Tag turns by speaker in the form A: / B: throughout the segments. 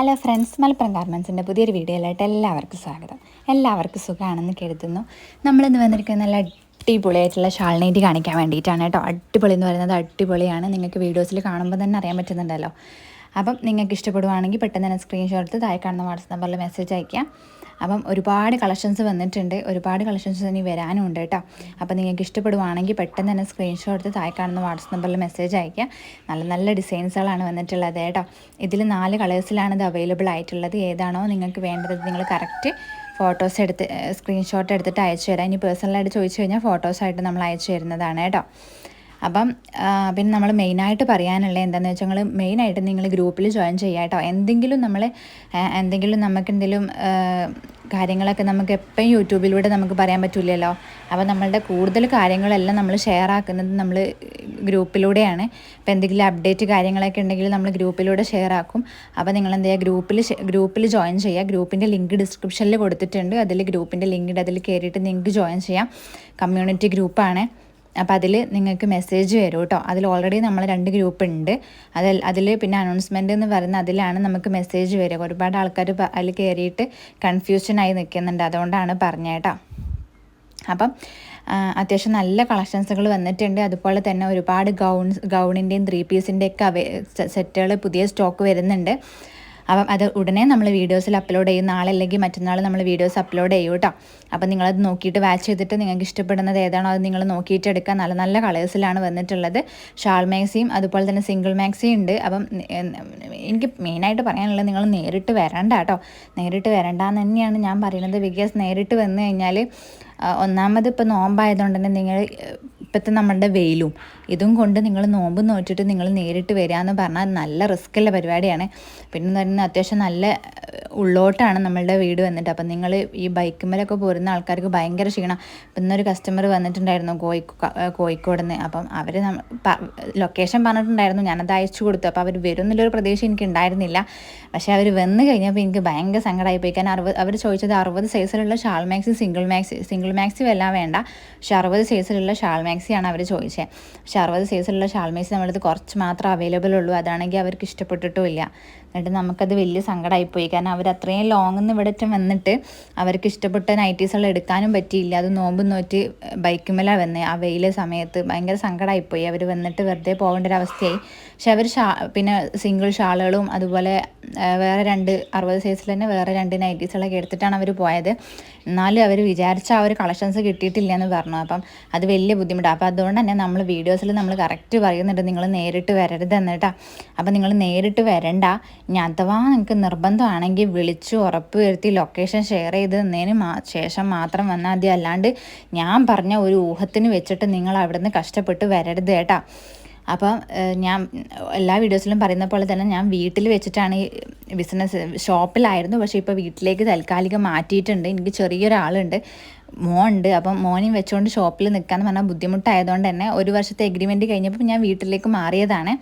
A: Hello friends Malappuram ഗാർമെൻസിന്റെ പുതിയൊരു വീഡിയോയിലായിട്ട് എല്ലാവർക്കും സ്വാഗതം. എല്ലാവർക്കും സുഖമാണെന്ന് കരുതുന്നു. നമ്മളിന്ന് വന്നിരിക്കുന്ന നല്ല അടിപൊളിയായിട്ടുള്ള ഷാൾനേറ്റി കാണിക്കാൻ വേണ്ടിയിട്ടാണ് കേട്ടോ. അടിപൊളി എന്ന് പറയുന്നത് അടിപൊളിയാണ്. നിങ്ങൾക്ക് വീഡിയോസിൽ കാണുമ്പോൾ തന്നെ അറിയാൻ പറ്റുന്നുണ്ടല്ലോ. അപ്പം നിങ്ങൾക്ക് ഇഷ്ടപ്പെടുവാണെങ്കിൽ പെട്ടെന്ന് തന്നെ സ്ക്രീൻഷോട്ട് താഴെ കാണുന്ന വാട്സപ്പ് നമ്പറിൽ മെസ്സേജ് അയക്കാം അപ്പം ഒരുപാട് കളക്ഷൻസ് വന്നിട്ടുണ്ട്. ഒരുപാട് കളക്ഷൻസ് ഇനി വരാനും ഉണ്ട് കേട്ടോ. അപ്പം നിങ്ങൾക്ക് ഇഷ്ടപ്പെടുവാണെങ്കിൽ പെട്ടെന്ന് തന്നെ സ്ക്രീൻഷോട്ട് എടുത്ത് താഴെ കാണുന്ന വാട്സപ്പ് നമ്പറിൽ മെസ്സേജ് അയക്കുക നല്ല നല്ല ഡിസൈൻസുകളാണ് വന്നിട്ടുള്ളത് കേട്ടോ. ഇതിൽ നാല് കളേഴ്സിലാണ് ഇത് അവൈലബിൾ ആയിട്ടുള്ളത്. ഏതാണോ നിങ്ങൾക്ക് വേണ്ടത് നിങ്ങൾ കറക്റ്റ് ഫോട്ടോസ് എടുത്ത് സ്ക്രീൻഷോട്ട് എടുത്തിട്ട് അയച്ചു തരാം ഇനി പേഴ്സണലായിട്ട് ചോദിച്ചു കഴിഞ്ഞാൽ ഫോട്ടോസായിട്ട് നമ്മൾ അയച്ചു തരുന്നതാണ് കേട്ടോ. അപ്പം പിന്നെ നമ്മൾ മെയിനായിട്ട് പറയാനുള്ളത് എന്താണെന്ന് വെച്ചാൽ നിങ്ങൾ മെയിനായിട്ട് നിങ്ങൾ ഗ്രൂപ്പിൽ ജോയിൻ ചെയ്യുക കേട്ടോ എന്തെങ്കിലും നമ്മൾ എന്തെങ്കിലും നമുക്ക് എന്തെങ്കിലും കാര്യങ്ങളൊക്കെ നമുക്ക് എപ്പോഴും യൂട്യൂബിലൂടെ നമുക്ക് പറയാൻ പറ്റില്ലല്ലോ അപ്പോൾ നമ്മളുടെ കൂടുതൽ കാര്യങ്ങളെല്ലാം നമ്മൾ ഷെയർ ആക്കുന്നത് നമ്മൾ ഗ്രൂപ്പിലൂടെയാണ്. ഇപ്പോൾ എന്തെങ്കിലും അപ്ഡേറ്റ് കാര്യങ്ങളൊക്കെ ഉണ്ടെങ്കിൽ നമ്മൾ ഗ്രൂപ്പിലൂടെ ഷെയർ ആക്കും. അപ്പോൾ നിങ്ങൾ എന്താ ചെയ്യുക ഗ്രൂപ്പിൽ ഗ്രൂപ്പിൽ ജോയിൻ ചെയ്യുക ഗ്രൂപ്പിന്റെ ലിങ്ക് ഡിസ്ക്രിപ്ഷനിൽ കൊടുത്തിട്ടുണ്ട്. അതിൽ ഗ്രൂപ്പിന്റെ ലിങ്ക് അതിൽ കയറിയിട്ട് നിങ്ങൾക്ക് ജോയിൻ ചെയ്യാം. കമ്മ്യൂണിറ്റി ഗ്രൂപ്പാണ് അപ്പോൾ അതിൽ നിങ്ങൾക്ക് മെസ്സേജ് വരും കേട്ടോ അതിൽ ഓൾറെഡി നമ്മൾ രണ്ട് ഗ്രൂപ്പ് ഉണ്ട്. അതിൽ അതിൽ പിന്നെ അനൗൺസ്മെന്റ് എന്ന് പറയുന്ന അതിലാണ് നമുക്ക് മെസ്സേജ് വരിക. ഒരുപാട് ആൾക്കാർ അതിൽ കയറിയിട്ട് കൺഫ്യൂഷനായി നിൽക്കുന്നുണ്ട് അതുകൊണ്ടാണ് പറഞ്ഞേട്ടോ അപ്പം അത്യാവശ്യം നല്ല കളക്ഷൻസുകൾ വന്നിട്ടുണ്ട്. അതുപോലെ തന്നെ ഒരുപാട് ഗൗൺസ് ഗൗണിന്റെയും ത്രീ പീസിന്റെയൊക്കെ അവ സെറ്റുകൾ പുതിയ സ്റ്റോക്ക് വരുന്നുണ്ട്. അപ്പം അത് ഉടനെ നമ്മൾ വീഡിയോസിൽ അപ്ലോഡ് ചെയ്യും. നാളെ അല്ലെങ്കിൽ മറ്റന്നാൾ നമ്മൾ വീഡിയോസ് അപ്ലോഡ് ചെയ്യും കേട്ടോ അപ്പം നിങ്ങളത് നോക്കിയിട്ട് വാച്ച് ചെയ്തിട്ട് നിങ്ങൾക്ക് ഇഷ്ടപ്പെടുന്നത് ഏതാണോ അത് നിങ്ങൾ നോക്കിയിട്ട് എടുക്കുക. നല്ല നല്ല കളേഴ്സിലാണ് വന്നിട്ടുള്ളത്. ഷാൾ മാക്സിയും അതുപോലെ തന്നെ സിംഗിൾ മാക്സിയും ഉണ്ട്. അപ്പം എനിക്ക് മെയിനായിട്ട് പറയാനുള്ളത് നിങ്ങൾ നേരിട്ട് വരണ്ട കേട്ടോ നേരിട്ട് വരണ്ടെന്ന് തന്നെയാണ് ഞാൻ പറയുന്നത്. ബിക്കോസ് നേരിട്ട് വന്നു കഴിഞ്ഞാൽ ഒന്നാമത് ഇപ്പോൾ നോമ്പായതുകൊണ്ട് തന്നെ നിങ്ങൾ ഇപ്പോഴത്തെ നമ്മളുടെ വെയിലും ഇതും കൊണ്ട് നിങ്ങൾ നോമ്പ് നോറ്റിട്ട് നിങ്ങൾ നേരിട്ട് വരിക എന്ന് പറഞ്ഞാൽ നല്ല റിസ്ക്കുള്ള പരിപാടിയാണ്. പിന്നെ പറയുന്നത് അത്യാവശ്യം നല്ല ഉള്ളോട്ടാണ് നമ്മളുടെ വീട് വന്നിട്ട്. അപ്പം നിങ്ങൾ ഈ ബൈക്കുമ്മലൊക്കെ പോരുന്ന ആൾക്കാർക്ക് ഭയങ്കര ക്ഷീണം. ഇപ്പം ഇന്നൊരു കസ്റ്റമർ വന്നിട്ടുണ്ടായിരുന്നു കോഴിക്കോ കോഴിക്കോട് നിന്ന്. അപ്പം അവർ ലൊക്കേഷൻ പറഞ്ഞിട്ടുണ്ടായിരുന്നു. ഞാനത് അയച്ചു കൊടുത്തു. അപ്പോൾ അവർ വരും എന്നുള്ളൊരു പ്രതീക്ഷ എനിക്ക് ഉണ്ടായിരുന്നില്ല. പക്ഷേ അവർ വന്നു കഴിഞ്ഞപ്പോൾ എനിക്ക് ഭയങ്കര സങ്കടമായി പോയി. കാരണം അറുപത് അവർ ചോദിച്ചത് അറുപത് സൈസിലുള്ള shawl maxi single maxi single maxi എല്ലാം വേണ്ട. പക്ഷേ അറുപത് സൈസിലുള്ള ഷാൾ മാക്സിയാണ് അവർ ചോദിച്ചത് പക്ഷേ അറുപത് സൈസിലുള്ള ഷാൾമേസി നമ്മളത് കുറച്ച് മാത്രം അവൈലബിൾ ഉള്ളൂ. അതാണെങ്കിൽ അവർക്ക് ഇഷ്ടപ്പെട്ടിട്ടും ഇല്ല. എന്നിട്ട് നമുക്കത് വലിയ സങ്കടമായിപ്പോയി കാരണം അവർ അത്രയും ലോങ്ങിൽ നിന്ന് ഇവിടെ വന്നിട്ട് അവർക്ക് ഇഷ്ടപ്പെട്ട നൈറ്റീസുകൾ എടുക്കാനും പറ്റിയില്ല. അത് നോമ്പ് നോറ്റ് ബൈക്കുമല വന്നത് ആ വെയിലെ സമയത്ത് ഭയങ്കര സങ്കടമായിപ്പോയി അവർ വന്നിട്ട് വെറുതെ പോകേണ്ട ഒരു അവസ്ഥയായി. പക്ഷെ അവർ ഷാ പിന്നെ സിംഗിൾ ഷാളുകളും അതുപോലെ വേറെ രണ്ട് അറുപത് സൈസിൽ തന്നെ വേറെ രണ്ട് നൈറ്റീസുകളൊക്കെ എടുത്തിട്ടാണ് അവർ പോയത്. എന്നാലും അവർ വിചാരിച്ച ആ ഒരു കളക്ഷൻസ് കിട്ടിയിട്ടില്ല എന്ന് പറഞ്ഞു. അപ്പം അത് വലിയ ബുദ്ധിമുട്ടാണ് അപ്പോൾ അതുകൊണ്ട് തന്നെ നമ്മൾ വീഡിയോസിൽ നമ്മൾ കറക്റ്റ് പറയുന്നുണ്ട് നിങ്ങൾ നേരിട്ട് വരരുത് എന്നിട്ടാ അപ്പം നിങ്ങൾ നേരിട്ട് വരണ്ട. ഞാൻ അഥവാ നിങ്ങൾക്ക് നിർബന്ധമാണെങ്കിൽ വിളിച്ചു ഉറപ്പ് വരുത്തി ലൊക്കേഷൻ ഷെയർ ചെയ്ത് തന്നതിന് ശേഷം മാത്രം വന്നാൽ മതി. അല്ലാണ്ട് ഞാൻ പറഞ്ഞ ഒരു ഊഹത്തിന് വെച്ചിട്ട് നിങ്ങൾ അവിടുന്ന് കഷ്ടപ്പെട്ട് വരരുത് കേട്ടാ. അപ്പം ഞാൻ എല്ലാ വീഡിയോസിലും പറയുന്ന പോലെ തന്നെ ഞാൻ വീട്ടിൽ വെച്ചിട്ടാണ് ഈ ബിസിനസ് ഷോപ്പിലായിരുന്നു. പക്ഷേ ഇപ്പോൾ വീട്ടിലേക്ക് താൽക്കാലികം മാറ്റിയിട്ടുണ്ട്. എനിക്ക് ചെറിയൊരാളുണ്ട്. മോനുണ്ട് അപ്പം മോനെയും വെച്ചുകൊണ്ട് ഷോപ്പിൽ നിൽക്കാമെന്ന് പറഞ്ഞാൽ ബുദ്ധിമുട്ടായതുകൊണ്ട് തന്നെ ഒരു വർഷത്തെ എഗ്രിമെന്റ് കഴിഞ്ഞപ്പോൾ ഞാൻ വീട്ടിലേക്ക് മാറിയതാണ്.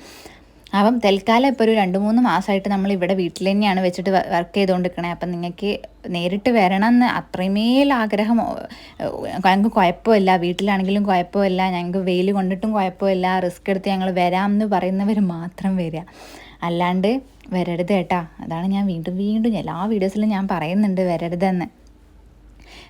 A: അപ്പം തൽക്കാലം ഇപ്പോൾ ഒരു രണ്ട് മൂന്ന് മാസമായിട്ട് നമ്മൾ ഇവിടെ വീട്ടിൽ തന്നെയാണ് വെച്ചിട്ട് വർക്ക് ചെയ്തുകൊണ്ടിരിക്കണേ അപ്പം നിങ്ങൾക്ക് നേരിട്ട് വരണം എന്ന് അത്രമേൽ ആഗ്രഹം ഞങ്ങൾക്ക് കുഴപ്പമില്ല. വീട്ടിലാണെങ്കിലും കുഴപ്പമില്ല. ഞങ്ങൾക്ക് വെയിൽ കൊണ്ടിട്ടും കുഴപ്പമില്ല. റിസ്ക് എടുത്ത് ഞങ്ങൾ വരാം എന്ന് പറയുന്നവർ മാത്രം വരിക അല്ലാണ്ട് വരരുത് കേട്ടാ. അതാണ് ഞാൻ വീണ്ടും വീണ്ടും എല്ലാ വീഡിയോസിലും ഞാൻ പറയുന്നുണ്ട് വരരുതെന്ന്.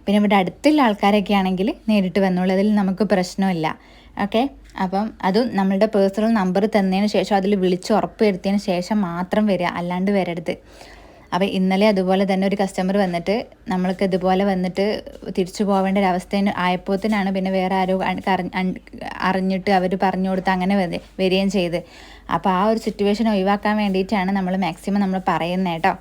A: പിന്നെ ഇവിടെ അടുത്തുള്ള ആൾക്കാരൊക്കെ ആണെങ്കിൽ നേരിട്ട് വന്നോളൂ. അതിൽ നമുക്ക് പ്രശ്നമില്ല. ഓക്കെ? അപ്പം അതും നമ്മളുടെ പേഴ്സണൽ നമ്പർ തന്നതിന് ശേഷം അതിൽ വിളിച്ച് ഉറപ്പ് വരുത്തിയതിന് ശേഷം മാത്രം വരിക അല്ലാണ്ട് വരരുത്. അപ്പോൾ ഇന്നലെ അതുപോലെ തന്നെ ഒരു കസ്റ്റമർ വന്നിട്ട് നമ്മൾക്ക് ഇതുപോലെ വന്നിട്ട് തിരിച്ചു പോവേണ്ട ഒരു അവസ്ഥ ആയപ്പോഴത്തേനാണ് പിന്നെ വേറെ ആരോ അറിഞ്ഞിട്ട് അവർ പറഞ്ഞു കൊടുത്ത് അങ്ങനെ വരി- വരികയും ചെയ്ത്. അപ്പോൾ ആ ഒരു സിറ്റുവേഷൻ ഒഴിവാക്കാൻ വേണ്ടിയിട്ടാണ് നമ്മൾ മാക്സിമം നമ്മൾ പറയുന്നത് കേട്ടോ.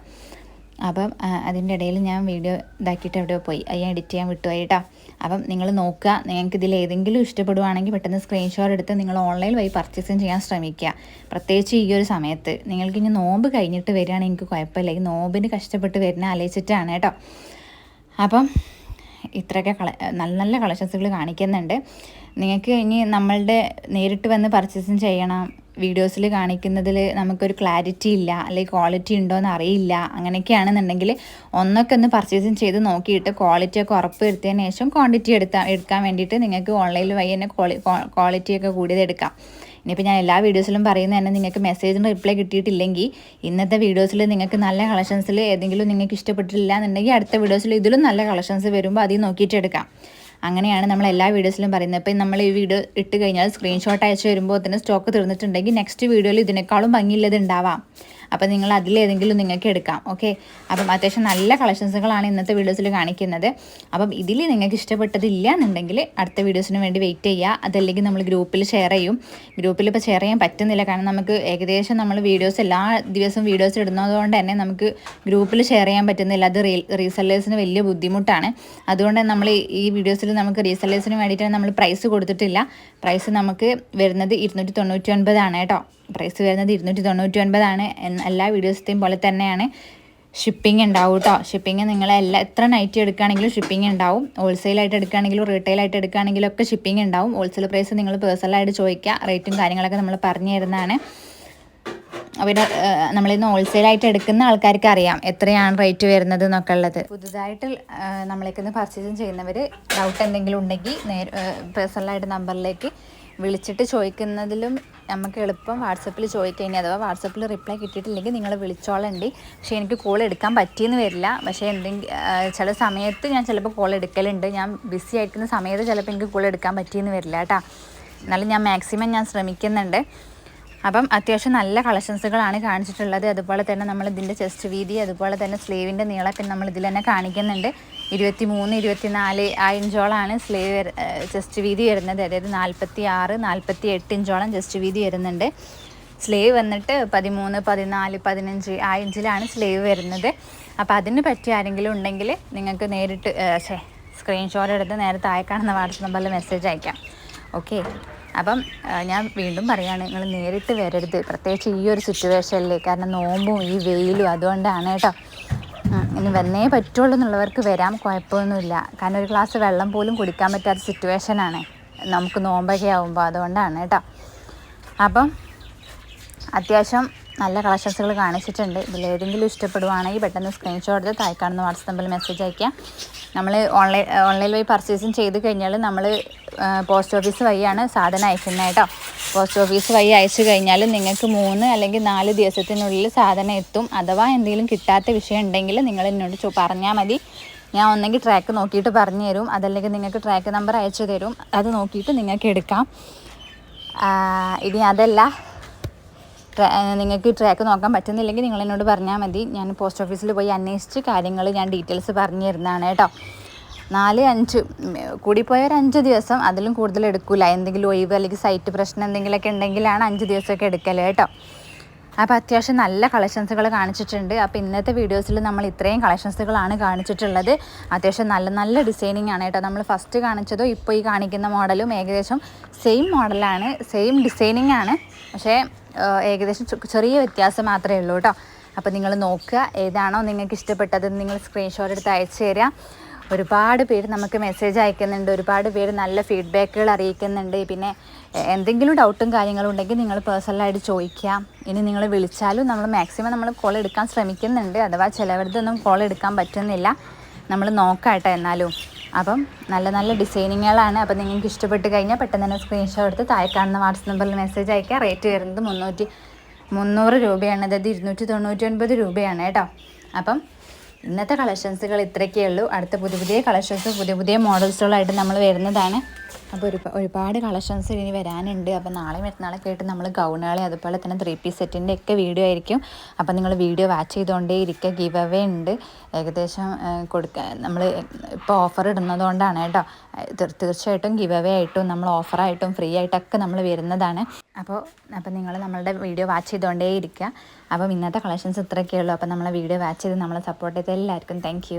A: അപ്പം അതിന്റെ ഇടയിൽ ഞാൻ വീഡിയോ ഇതാക്കിയിട്ട് എവിടെയോ പോയി. അത് ഞാൻ എഡിറ്റ് ചെയ്യാൻ വിട്ടുപോയി കേട്ടോ. അപ്പം നിങ്ങൾ നോക്കുക നിങ്ങൾക്ക് ഇതിൽ ഏതെങ്കിലും ഇഷ്ടപ്പെടുവാണെങ്കിൽ പെട്ടെന്ന് സ്ക്രീൻഷോട്ട് എടുത്ത് നിങ്ങൾ ഓൺലൈൻ വഴി പർച്ചേസും ചെയ്യാൻ ശ്രമിക്കുക. പ്രത്യേകിച്ച് ഈ ഒരു സമയത്ത്. നിങ്ങൾക്ക് ഇനി നോമ്പ് കഴിഞ്ഞിട്ട് വരികയാണെങ്കിൽ എനിക്ക് കുഴപ്പമില്ല. ഈ നോമ്പിന് കഷ്ടപ്പെട്ട് വരുന്ന ആലോചിച്ചിട്ടാണ് കേട്ടോ. അപ്പം ഇത്രയൊക്കെ കള നല്ല നല്ല കളക്ഷൻസുകൾ കാണിക്കുന്നുണ്ട്. നിങ്ങൾക്ക് ഇനി നമ്മളുടെ നേരിട്ട് വന്ന് പർച്ചേസും ചെയ്യണം. വീഡിയോസിൽ കാണിക്കുന്നതിൽ നമുക്കൊരു ക്ലാരിറ്റി ഇല്ല അല്ലെങ്കിൽ ക്വാളിറ്റി ഉണ്ടോ എന്ന് അറിയില്ല അങ്ങനെയൊക്കെയാണെന്നുണ്ടെങ്കിൽ ഒന്നൊക്കെ ഒന്ന് പർച്ചേസിങ് ചെയ്ത് നോക്കിയിട്ട് ക്വാളിറ്റി ഒക്കെ ഉറപ്പ് വരുത്തിയതിന് ശേഷം ക്വാണ്ടിറ്റി എടുത്താൽ എടുക്കാൻ വേണ്ടിയിട്ട് നിങ്ങൾക്ക് ഓൺലൈനിൽ വഴി തന്നെ ക്വാളിറ്റിയൊക്കെ കൂടിയത് എടുക്കാം. ഇനിയിപ്പോൾ ഞാൻ എല്ലാ വീഡിയോസിലും പറയുന്നത് തന്നെ നിങ്ങൾക്ക് മെസ്സേജിന് റിപ്ലൈ കിട്ടിയിട്ടില്ലെങ്കിൽ ഇന്നത്തെ വീഡിയോസിൽ നിങ്ങൾക്ക് നല്ല കളക്ഷൻസിൽ ഏതെങ്കിലും നിങ്ങൾക്ക് ഇഷ്ടപ്പെട്ടിട്ടില്ല എന്നുണ്ടെങ്കിൽ അടുത്ത വീഡിയോസിൽ ഇതിലും നല്ല കളക്ഷൻസ് വരുമ്പോൾ അതിൽ നോക്കിയിട്ട് എടുക്കാം. അങ്ങനെയാണ് നമ്മൾ എല്ലാ വീഡിയോസിലും പറയുന്നത്. ഇപ്പം നമ്മൾ ഈ വീഡിയോ ഇട്ട് കഴിഞ്ഞാൽ സ്ക്രീൻഷോട്ട് അയച്ചു വരുമ്പോൾ തന്നെ സ്റ്റോക്ക് തീർന്നിട്ടുണ്ടെങ്കിൽ നെക്സ്റ്റ് വീഡിയോയിൽ ഇതിനേക്കാളും ഭംഗിയുള്ളത് ഉണ്ടാവാം. അപ്പോൾ നിങ്ങൾ അതിലേതെങ്കിലും നിങ്ങൾക്ക് എടുക്കാം ഓക്കെ അപ്പം അത്യാവശ്യം നല്ല കളക്ഷൻസുകളാണ് ഇന്നത്തെ വീഡിയോസിൽ കാണിക്കുന്നത്. അപ്പം ഇതിൽ നിങ്ങൾക്ക് ഇഷ്ടപ്പെട്ടതില്ല എന്നുണ്ടെങ്കിൽ അടുത്ത വീഡിയോസിന് വേണ്ടി വെയിറ്റ് ചെയ്യുക. അതല്ലെങ്കിൽ നമ്മൾ ഗ്രൂപ്പിൽ ഷെയർ ചെയ്യും. ഗ്രൂപ്പിൽ ഇപ്പോൾ ഷെയർ ചെയ്യാൻ പറ്റുന്നില്ല. കാരണം നമുക്ക് ഏകദേശം നമ്മൾ വീഡിയോസ് എല്ലാ ദിവസവും വീഡിയോസ് ഇടുന്നതുകൊണ്ട് തന്നെ നമുക്ക് ഗ്രൂപ്പിൽ ഷെയർ ചെയ്യാൻ പറ്റുന്നില്ല. അത് റീസെല്ലേഴ്സിന് വലിയ ബുദ്ധിമുട്ടാണ്. അതുകൊണ്ട് നമ്മൾ ഈ വീഡിയോസിൽ നമുക്ക് റീസെല്ലേഴ്സിന് വേണ്ടിയിട്ടാണ് നമ്മൾ പ്രൈസ് കൊടുത്തിട്ടില്ല. പ്രൈസ് നമുക്ക് വരുന്നത് ഇരുന്നൂറ്റി തൊണ്ണൂറ്റി ഒൻപതാണ് കേട്ടോ. പ്രൈസ് വരുന്നത് ഇരുന്നൂറ്റി തൊണ്ണൂറ്റി ഒൻപതാണ് എല്ലാ വീഡിയോസത്തെയും പോലെ തന്നെയാണ്. ഷിപ്പിംഗ് ഉണ്ടാവും കേട്ടോ ഷിപ്പിംഗ് നിങ്ങൾ എല്ലാ എത്ര നൈറ്റ് എടുക്കുകയാണെങ്കിലും ഷിപ്പിംഗ് ഉണ്ടാവും. ഹോൾസെയിലായിട്ട് എടുക്കുകയാണെങ്കിലും റീറ്റെയിലായിട്ട് എടുക്കുകയാണെങ്കിലും ഒക്കെ ഷിപ്പിംഗ് ഉണ്ടാവും. ഹോൾസെയിൽ പ്രൈസ് നിങ്ങൾ പേഴ്സണലായിട്ട് ചോദിക്കുക. റേറ്റും കാര്യങ്ങളൊക്കെ നമ്മൾ പറഞ്ഞു തരുന്നതാണ്. അവിടെ നമ്മളിന്ന് ഹോൾസെയിലായിട്ട് എടുക്കുന്ന ആൾക്കാർക്ക് അറിയാം എത്രയാണ് റേറ്റ് വരുന്നത് എന്നൊക്കെ ഉള്ളത്. പുതുതായിട്ട് നമ്മളേക്കൊന്ന് പർച്ചേസും ചെയ്യുന്നവർ ഡൗട്ട് എന്തെങ്കിലും ഉണ്ടെങ്കിൽ നേരെ പേഴ്സണലായിട്ട് നമ്പറിലേക്ക് വിളിച്ചിട്ട് ചോദിക്കുന്നതിലും നമുക്ക് എളുപ്പം വാട്സപ്പിൽ ചോദിക്കഴിഞ്ഞാൽ അഥവാ വാട്സപ്പിൽ റിപ്ലൈ കിട്ടിയിട്ടില്ലെങ്കിൽ നിങ്ങൾ വിളിച്ചോളണ്ടി. പക്ഷേ എനിക്ക് കോൾ എടുക്കാൻ പറ്റിയെന്ന് വരില്ല. പക്ഷേ എന്തെങ്കിലും ചില സമയത്ത് ഞാൻ ചിലപ്പോൾ കോൾ എടുക്കലുണ്ട്. ഞാൻ ബിസി ആയിരിക്കുന്ന സമയത്ത് ചിലപ്പോൾ എനിക്ക് കോൾ എടുക്കാൻ പറ്റിയെന്ന് വരില്ല കേട്ടോ. എന്നാലും ഞാൻ മാക്സിമം ഞാൻ ശ്രമിക്കുന്നുണ്ട്. അപ്പം അത്യാവശ്യം നല്ല കളക്ഷൻസുകളാണ് കാണിച്ചിട്ടുള്ളത്. അതുപോലെ തന്നെ നമ്മൾ ഇതിന്റെ ചെസ്റ്റ് വീതി അതുപോലെ തന്നെ സ്ലീവിന്റെ നീളമൊക്കെ നമ്മൾ ഇതിൽ തന്നെ കാണിക്കുന്നുണ്ട്. ഇരുപത്തി മൂന്ന് ഇരുപത്തി നാല് ആ ഇഞ്ചോളാണ് സ്ലീവ് ചെസ്റ്റ് വീതി വരുന്നത്. അതായത് നാൽപ്പത്തി ആറ് നാൽപ്പത്തി എട്ട് ഇഞ്ചോളം ചെസ്റ്റ് വീതി വരുന്നുണ്ട്. സ്ലീവ് വന്നിട്ട് പതിമൂന്ന് പതിനാല് പതിനഞ്ച് ആ ഇഞ്ചിലാണ് സ്ലീവ് വരുന്നത്. അപ്പോൾ അതിന് പറ്റി ആരെങ്കിലും ഉണ്ടെങ്കിൽ നിങ്ങൾക്ക് നേരിട്ട് സ്ക്രീൻഷോട്ട് എടുത്ത് നേരെ താഴെ കാണുന്ന വാട്സപ്പ് നമ്പറിൽ മെസ്സേജ് അയക്കാം. ഓക്കെ അപ്പം ഞാൻ വീണ്ടും പറയുകയാണ് നിങ്ങൾ നേരിട്ട് വരരുത്. പ്രത്യേകിച്ച് ഈ ഒരു സിറ്റുവേഷനിൽ കാരണം നോമ്പും ഈ വെയിലും അതുകൊണ്ടാണ് കേട്ടോ. ഇനി വന്നേ പറ്റുള്ളൂ എന്നുള്ളവർക്ക് വരാം കുഴപ്പമൊന്നുമില്ല. കാരണം ഒരു ഗ്ലാസ് വെള്ളം പോലും കുടിക്കാൻ പറ്റാത്ത സിറ്റുവേഷനാണ് നമുക്ക് നോമ്പൊക്കെ ആകുമ്പോൾ അതുകൊണ്ടാണ് കേട്ടോ. അപ്പം അത്യാവശ്യം നല്ല കളക്ഷൻസുകൾ കാണിച്ചിട്ടുണ്ട്. ഇതിൽ ഏതെങ്കിലും ഇഷ്ടപ്പെടുവാണെങ്കിൽ പെട്ടെന്ന് സ്ക്രീൻഷോട്ട് എടുത്ത് തായ്ക്കാണെന്ന് വാട്സപ്പിൽ മെസ്സേജ് അയക്കാം നമ്മൾ ഓൺലൈൻ ഓൺലൈൻ വഴി പർച്ചേസും ചെയ്ത് കഴിഞ്ഞാൽ നമ്മൾ പോസ്റ്റ് ഓഫീസ് വഴിയാണ് സാധനം അയക്കുന്നത് കേട്ടോ. പോസ്റ്റ് ഓഫീസ് വഴി അയച്ചു കഴിഞ്ഞാൽ നിങ്ങൾക്ക് മൂന്ന് അല്ലെങ്കിൽ നാല് ദിവസത്തിനുള്ളിൽ സാധനം എത്തും. അഥവാ എന്തെങ്കിലും കിട്ടാത്ത വിഷയം ഉണ്ടെങ്കിൽ നിങ്ങൾ എന്നോട് പറഞ്ഞാൽ മതി. ഞാൻ ഒന്നെങ്കിൽ ട്രാക്ക് നോക്കിയിട്ട് പറഞ്ഞു തരും. അതല്ലെങ്കിൽ നിങ്ങൾക്ക് ട്രാക്ക് നമ്പർ അയച്ചു തരും. അത് നോക്കിയിട്ട് നിങ്ങൾക്ക് എടുക്കാം. ഇനി അതല്ല. നിങ്ങൾക്ക് ട്രാക്ക് നോക്കാൻ പറ്റുന്നില്ലെങ്കിൽ നിങ്ങൾ എന്നോട് പറഞ്ഞാൽ മതി. ഞാൻ പോസ്റ്റ് ഓഫീസിൽ പോയി അന്വേഷിച്ച് കാര്യങ്ങൾ ഞാൻ ഡീറ്റെയിൽസ് പറഞ്ഞു തരുന്നതാണ് കേട്ടോ. നാല് അഞ്ച് കൂടിപ്പോയ ഒരു അഞ്ച് ദിവസം അതിലും കൂടുതൽ എടുക്കില്ല എന്തെങ്കിലും ഒഴിവ് അല്ലെങ്കിൽ സൈറ്റ് പ്രശ്നം എന്തെങ്കിലുമൊക്കെ ഉണ്ടെങ്കിലാണ് അഞ്ച് ദിവസമൊക്കെ എടുക്കൽ കേട്ടോ. അപ്പോൾ അത്യാവശ്യം നല്ല കളക്ഷൻസുകൾ കാണിച്ചിട്ടുണ്ട്. അപ്പോൾ ഇന്നത്തെ വീഡിയോസിൽ നമ്മൾ ഇത്രയും കളക്ഷൻസുകളാണ് കാണിച്ചിട്ടുള്ളത്. അത്യാവശ്യം നല്ല നല്ല ഡിസൈനിങ് ആണ് കേട്ടോ. നമ്മൾ ഫസ്റ്റ് കാണിച്ചതോ ഇപ്പോൾ ഈ കാണിക്കുന്ന മോഡലും ഏകദേശം സെയിം മോഡലാണ് സെയിം ഡിസൈനിങ് ആണ്. പക്ഷേ ഏകദേശം ചെറിയ വ്യത്യാസം മാത്രമേ ഉള്ളൂ കേട്ടോ. അപ്പോൾ നിങ്ങൾ നോക്കുക. ഏതാണോ നിങ്ങൾക്ക് ഇഷ്ടപ്പെട്ടത് നിങ്ങൾ സ്ക്രീൻഷോട്ട് എടുത്ത് അയച്ചു തരിക ഒരുപാട് പേര് നമുക്ക് മെസ്സേജ് അയക്കുന്നുണ്ട്. ഒരുപാട് പേര് നല്ല ഫീഡ്ബാക്കുകൾ അറിയിക്കുന്നുണ്ട്. പിന്നെ എന്തെങ്കിലും ഡൗട്ടും കാര്യങ്ങളും ഉണ്ടെങ്കിൽ നിങ്ങൾ പേഴ്സണലായിട്ട് ചോദിക്കാം ഇനി നിങ്ങൾ വിളിച്ചാലും നമ്മൾ മാക്സിമം നമ്മൾ കോൾ എടുക്കാൻ ശ്രമിക്കുന്നുണ്ട്. അഥവാ ചിലവരുടെ കോൾ എടുക്കാൻ പറ്റുന്നില്ല. നമ്മൾ നോക്കാട്ടെ എന്നാലും. അപ്പം നല്ല നല്ല ഡിസൈനിങ്ങുകളാണ് അപ്പം നിങ്ങൾക്ക് ഇഷ്ടപ്പെട്ട് കഴിഞ്ഞാൽ പെട്ടെന്ന് തന്നെ സ്ക്രീൻഷോട്ട് എടുത്ത് താഴെ കാണുന്ന വാട്സപ്പ് നമ്പറിൽ മെസ്സേജ് അയക്കാം റേറ്റ് വരുന്നത് മുന്നൂറ്റി മുന്നൂറ് രൂപയാണ്. അതായത് ഇരുന്നൂറ്റി തൊണ്ണൂറ്റി ഒൻപത് രൂപയാണ് കേട്ടോ. അപ്പം ഇന്നത്തെ കളക്ഷൻസുകൾ ഇത്രയൊക്കെയുള്ളൂ അടുത്ത പുതിയ പുതിയ കളക്ഷൻസ് പുതിയ പുതിയ മോഡൽസുകളായിട്ട് നമ്മൾ വരുന്നതാണ്. അപ്പോൾ ഒരു ഒരുപാട് കളക്ഷൻസ് ഇനി വരാനുണ്ട്. അപ്പോൾ നാളെ മറ്റന്നാളൊക്കെ കേട്ട് നമ്മൾ ഗൗണുകളെ അതുപോലെ തന്നെ ത്രീ പീസ് സെറ്റിന്റെ ഒക്കെ വീഡിയോ ആയിരിക്കും. അപ്പോൾ നിങ്ങൾ വീഡിയോ വാച്ച് ചെയ്തുകൊണ്ടേ ഇരിക്കുക ഗീവ് അവേ ഉണ്ട്. ഏകദേശം കൊടുക്കുക നമ്മൾ ഇപ്പോൾ ഓഫർ ഇടുന്നതുകൊണ്ടാണ് കേട്ടോ. തീർച്ചയായിട്ടും ഗീവ് അവേ ആയിട്ടും നമ്മൾ ഓഫറായിട്ടും ഫ്രീ ആയിട്ടൊക്കെ നമ്മൾ വരുന്നതാണ്. അപ്പോൾ അപ്പോൾ നിങ്ങൾ നമ്മളുടെ വീഡിയോ വാച്ച് ചെയ്തുകൊണ്ടേ ഇരിക്കുക അപ്പം ഇന്നത്തെ കളക്ഷൻസ് ഇത്രയൊക്കെ ഉള്ളൂ. അപ്പോൾ നമ്മളെ വീഡിയോ വാച്ച് ചെയ്ത് നമ്മളെ സപ്പോർട്ട് ചെയ്ത എല്ലാവർക്കും താങ്ക്